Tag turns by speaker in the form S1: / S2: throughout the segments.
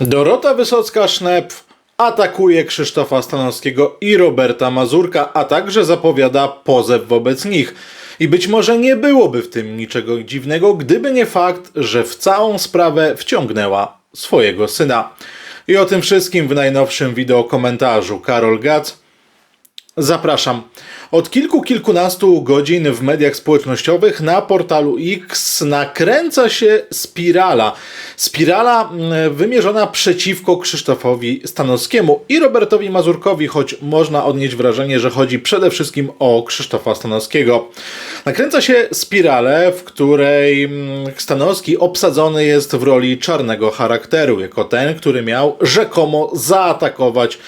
S1: Dorota Wysocka-Sznep atakuje Krzysztofa Stanowskiego i Roberta Mazurka, a także zapowiada pozew wobec nich. I być może nie byłoby w tym niczego dziwnego, gdyby nie fakt, że w całą sprawę wciągnęła swojego syna. I o tym wszystkim w najnowszym wideo komentarzu Karol Gac. Zapraszam. Od kilku, kilkunastu godzin w mediach społecznościowych na portalu X nakręca się spirala. Spirala mm, wymierzona przeciwko Krzysztofowi Stanowskiemu i Robertowi Mazurkowi, choć można odnieść wrażenie, że chodzi przede wszystkim o Krzysztofa Stanowskiego. Nakręca się spiralę, w której mm, Stanowski obsadzony jest w roli czarnego charakteru, jako ten, który miał rzekomo zaatakować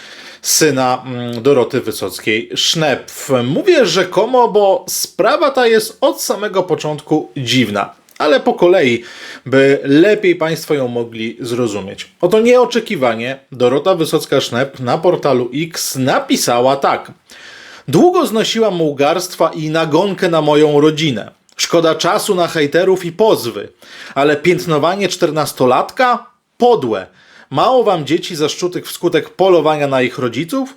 S1: syna mm, Doroty Wysockiej-Sznep. Mówię rzekomo, bo sprawa ta jest od samego początku dziwna. Ale po kolei, by lepiej Państwo ją mogli zrozumieć. Oto nieoczekiwanie Dorota Wysocka-Sznep na portalu X napisała tak. Długo znosiłam mułgarstwa i nagonkę na moją rodzinę. Szkoda czasu na hejterów i pozwy, ale piętnowanie czternastolatka? Podłe. Mało wam dzieci zaszczutych wskutek polowania na ich rodziców?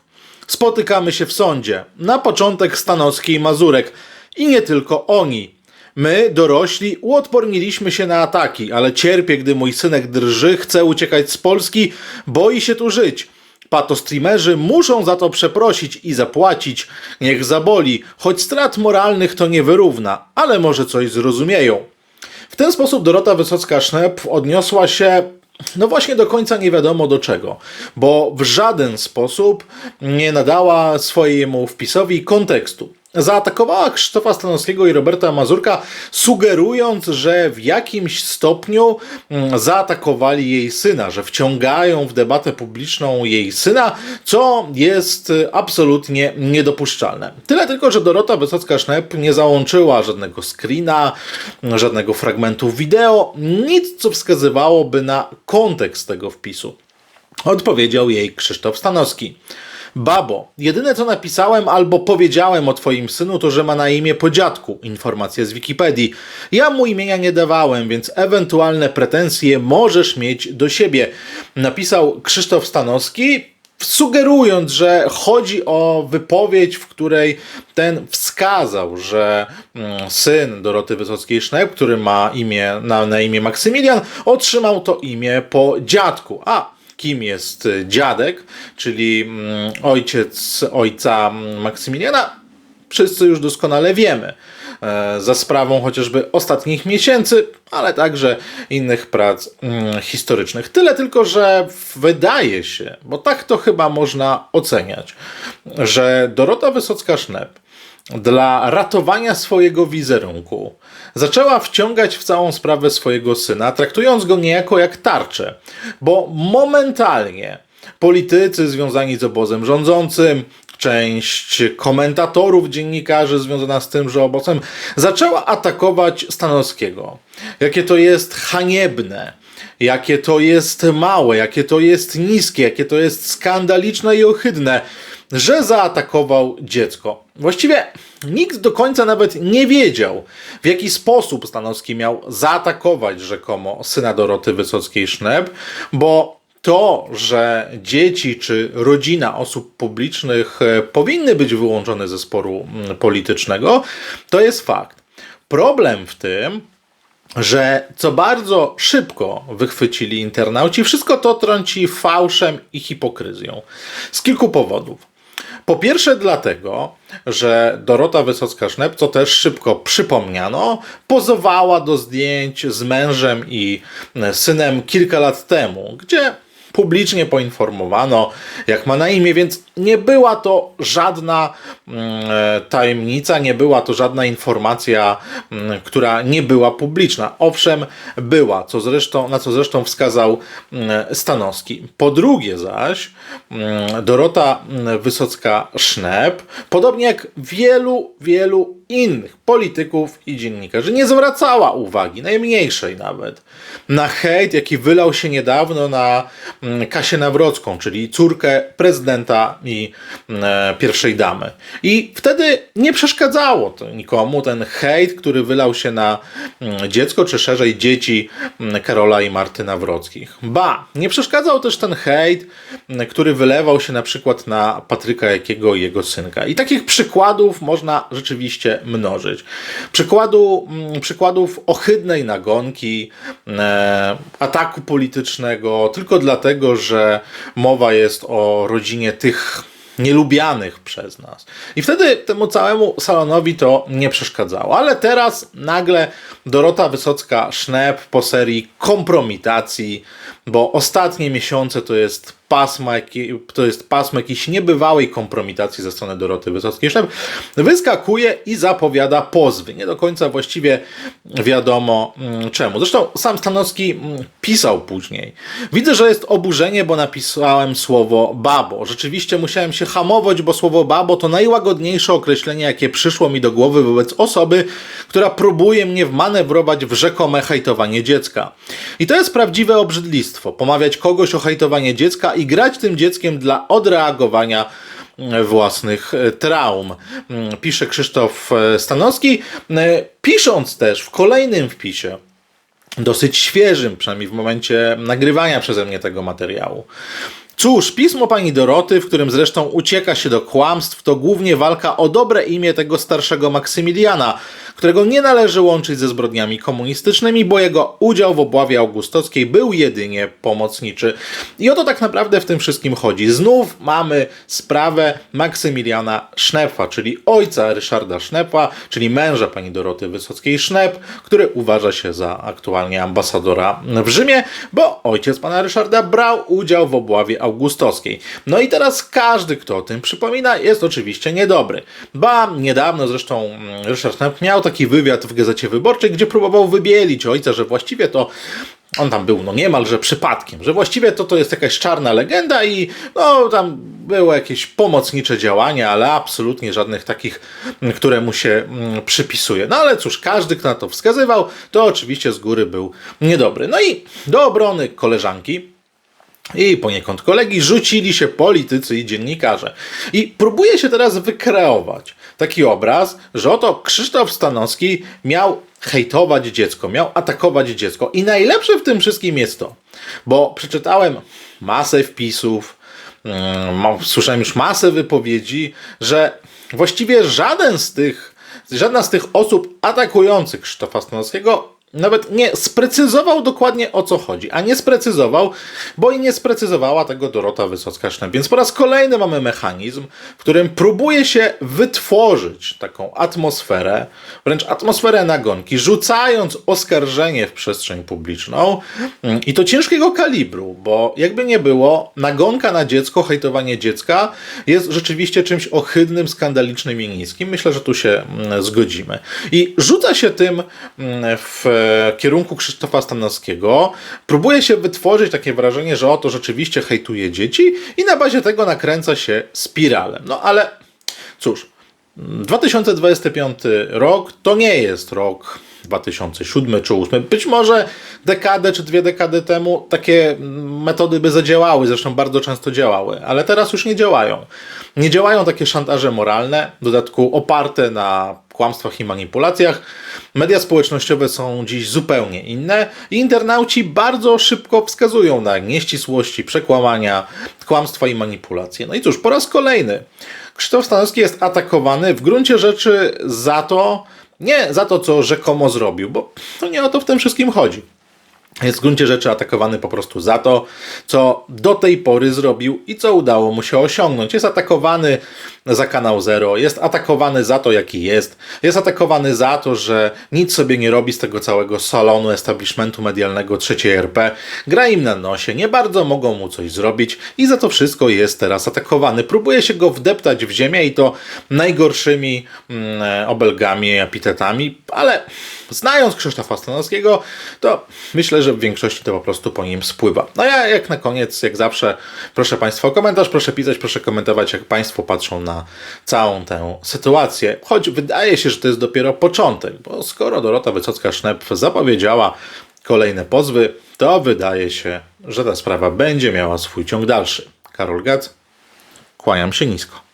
S1: Spotykamy się w sądzie. Na początek Stanowski i Mazurek. I nie tylko oni. My, dorośli, uodporniliśmy się na ataki, ale cierpię, gdy mój synek drży, chce uciekać z Polski, boi się tu żyć. Patostreamerzy muszą za to przeprosić i zapłacić. Niech zaboli, choć strat moralnych to nie wyrówna, ale może coś zrozumieją. W ten sposób Dorota Wysocka-Sznep odniosła się no właśnie do końca nie wiadomo do czego, bo w żaden sposób nie nadała swojemu wpisowi kontekstu. Zaatakowała Krzysztofa Stanowskiego i Roberta Mazurka, sugerując, że w jakimś stopniu mm, zaatakowali jej syna, że wciągają w debatę publiczną jej syna, co jest absolutnie niedopuszczalne. Tyle tylko, że Dorota Wysocka-Sznep nie załączyła żadnego screena, żadnego fragmentu wideo, nic co wskazywałoby na kontekst tego wpisu. Odpowiedział jej Krzysztof Stanowski. Babo, jedyne co napisałem albo powiedziałem o twoim synu to, że ma na imię po dziadku. Informacja z Wikipedii. Ja mu imienia nie dawałem, więc ewentualne pretensje możesz mieć do siebie. Napisał Krzysztof Stanowski, sugerując, że chodzi o wypowiedź, w której ten wskazał, że mm, syn Doroty Wysockiej-Sznep, który ma imię, na, na imię Maksymilian, otrzymał to imię po dziadku. A kim jest dziadek, czyli mm, ojciec ojca Maksymiliana, wszyscy już doskonale wiemy. E, Za sprawą chociażby ostatnich miesięcy, ale także innych prac mm, historycznych. Tyle tylko, że wydaje się, bo tak to chyba można oceniać, że Dorota Wysocka-Sznep dla ratowania swojego wizerunku. Zaczęła wciągać w całą sprawę swojego syna, traktując go niejako jak tarczę, bo momentalnie politycy związani z obozem rządzącym, część komentatorów, dziennikarzy związana z tymże obozem zaczęła atakować Stanowskiego. Jakie to jest haniebne, jakie to jest małe, jakie to jest niskie, jakie to jest skandaliczne i ohydne, że zaatakował dziecko. Właściwie nikt do końca nawet nie wiedział, w jaki sposób Stanowski miał zaatakować rzekomo syna Doroty Wysockiej-Sznep, bo to, że dzieci czy rodzina osób publicznych e, powinny być wyłączone ze sporu mm, politycznego, to jest fakt. Problem w tym, że co bardzo szybko wychwycili internauci, wszystko to trąci fałszem i hipokryzją. Z kilku powodów. Po pierwsze dlatego, że Dorota Wysocka-Sznep, co też szybko przypomniano, pozowała do zdjęć z mężem i synem kilka lat temu, gdzie publicznie poinformowano, jak ma na imię, więc nie była to żadna mm, e, tajemnica, nie była to żadna informacja, mm, która nie była publiczna. Owszem, była, co zresztą, na co zresztą wskazał mm, Stanowski. Po drugie zaś, Dorota Wysocka-Sznep, podobnie jak wielu, wielu innych polityków i dziennikarzy, nie zwracała uwagi, najmniejszej nawet, na hejt, jaki wylał się niedawno na Kasię Nawrocką, czyli córkę prezydenta i e, pierwszej damy. I wtedy nie przeszkadzało to nikomu ten hejt, który wylał się na mm, dziecko, czy szerzej dzieci mm, Karola i Marty Nawrockich. Ba, nie przeszkadzał też ten hejt, mm, który wylewał się na przykład na Patryka Jakiego i jego synka. I takich przykładów można rzeczywiście mnożyć. Przykładu, mm, przykładów ohydnej nagonki, e, ataku politycznego, tylko dlatego, że mowa jest o rodzinie tych nielubianych przez nas. I wtedy temu całemu salonowi to nie przeszkadzało. Ale teraz nagle Dorota Wysocka-Sznep po serii kompromitacji, bo ostatnie miesiące to jest pasma, to jest pasmo jakiejś niebywałej kompromitacji ze strony Doroty Wysockiej-Sznep, wyskakuje i zapowiada pozwy. Nie do końca właściwie wiadomo mm, czemu. Zresztą sam Stanowski mm, pisał później. Widzę, że jest oburzenie, bo napisałem słowo babo. Rzeczywiście musiałem się hamować, bo słowo babo to najłagodniejsze określenie, jakie przyszło mi do głowy wobec osoby, która próbuje mnie wmanewrować w rzekome hejtowanie dziecka. I to jest prawdziwe obrzydlistwo. Pomawiać kogoś o hejtowanie dziecka i grać tym dzieckiem dla odreagowania e, własnych e, traum. Mm, pisze Krzysztof e, Stanowski, pisząc też w kolejnym wpisie, dosyć świeżym, przynajmniej w momencie nagrywania przeze mnie tego materiału. Cóż, pismo pani Doroty, w którym zresztą ucieka się do kłamstw, to głównie walka o dobre imię tego starszego Maksymiliana, którego nie należy łączyć ze zbrodniami komunistycznymi, bo jego udział w obławie augustowskiej był jedynie pomocniczy. I o to tak naprawdę w tym wszystkim chodzi. Znów mamy sprawę Maksymiliana Sznepfa, czyli ojca Ryszarda Sznepfa, czyli męża pani Doroty Wysockiej-Sznep, który uważa się za aktualnie ambasadora w Rzymie, bo ojciec pana Ryszarda brał udział w obławie augustowskiej. No i teraz każdy, kto o tym przypomina, jest oczywiście niedobry. Ba, niedawno zresztą mm, Ryszard Sznep miał taki wywiad w Gazecie Wyborczej, gdzie próbował wybielić ojca, że właściwie to on tam był no niemalże przypadkiem, że właściwie to to jest jakaś czarna legenda i no tam były jakieś pomocnicze działania, ale absolutnie żadnych takich, które mu się mm, przypisuje. No ale cóż, każdy, kto na to wskazywał, to oczywiście z góry był niedobry. No i do obrony koleżanki i poniekąd kolegi rzucili się politycy i dziennikarze. I próbuje się teraz wykreować taki obraz, że oto Krzysztof Stanowski miał hejtować dziecko, miał atakować dziecko. I najlepsze w tym wszystkim jest to, bo przeczytałem masę wpisów, um, słyszałem już masę wypowiedzi, że właściwie żaden z tych, żadna z tych osób atakujących Krzysztofa Stanowskiego nawet nie sprecyzował dokładnie o co chodzi, a nie sprecyzował, bo i nie sprecyzowała tego Dorota Wysocka-Sznep. Więc po raz kolejny mamy mechanizm, w którym próbuje się wytworzyć taką atmosferę, wręcz atmosferę nagonki, rzucając oskarżenie w przestrzeń publiczną mm, i to ciężkiego kalibru, bo jakby nie było, nagonka na dziecko, hejtowanie dziecka jest rzeczywiście czymś ohydnym, skandalicznym i niskim. Myślę, że tu się mm, zgodzimy. I rzuca się tym mm, w kierunku Krzysztofa Stanowskiego, próbuje się wytworzyć takie wrażenie, że oto rzeczywiście hejtuje dzieci i na bazie tego nakręca się spiralem. No ale cóż, 2025 rok to nie jest rok 2007 czy 2008. Być może dekadę czy dwie dekady temu takie metody by zadziałały, zresztą bardzo często działały, ale teraz już nie działają. Nie działają takie szantaże moralne, w dodatku oparte na kłamstwach i manipulacjach. Media społecznościowe są dziś zupełnie inne i internauci bardzo szybko wskazują na nieścisłości, przekłamania, kłamstwa i manipulacje. No i cóż, po raz kolejny Krzysztof Stanowski jest atakowany w gruncie rzeczy za to, nie za to, co rzekomo zrobił, bo to nie o to w tym wszystkim chodzi jest w gruncie rzeczy atakowany po prostu za to, co do tej pory zrobił i co udało mu się osiągnąć. Jest atakowany za kanał Zero, jest atakowany za to, jaki jest, jest atakowany za to, że nic sobie nie robi z tego całego salonu establishmentu medialnego trzeciej RP, gra im na nosie, nie bardzo mogą mu coś zrobić i za to wszystko jest teraz atakowany. Próbuje się go wdeptać w ziemię i to najgorszymi mm, obelgami, epitetami, ale znając Krzysztofa Stanowskiego, to myślę, że w większości to po prostu po nim spływa. No ja jak na koniec, jak zawsze, proszę Państwa o komentarz, proszę pisać, proszę komentować, jak Państwo patrzą na całą tę sytuację. Choć wydaje się, że to jest dopiero początek, bo skoro Dorota Wysocka-Sznep zapowiedziała kolejne pozwy, to wydaje się, że ta sprawa będzie miała swój ciąg dalszy. Karol Gac, kłaniam się nisko.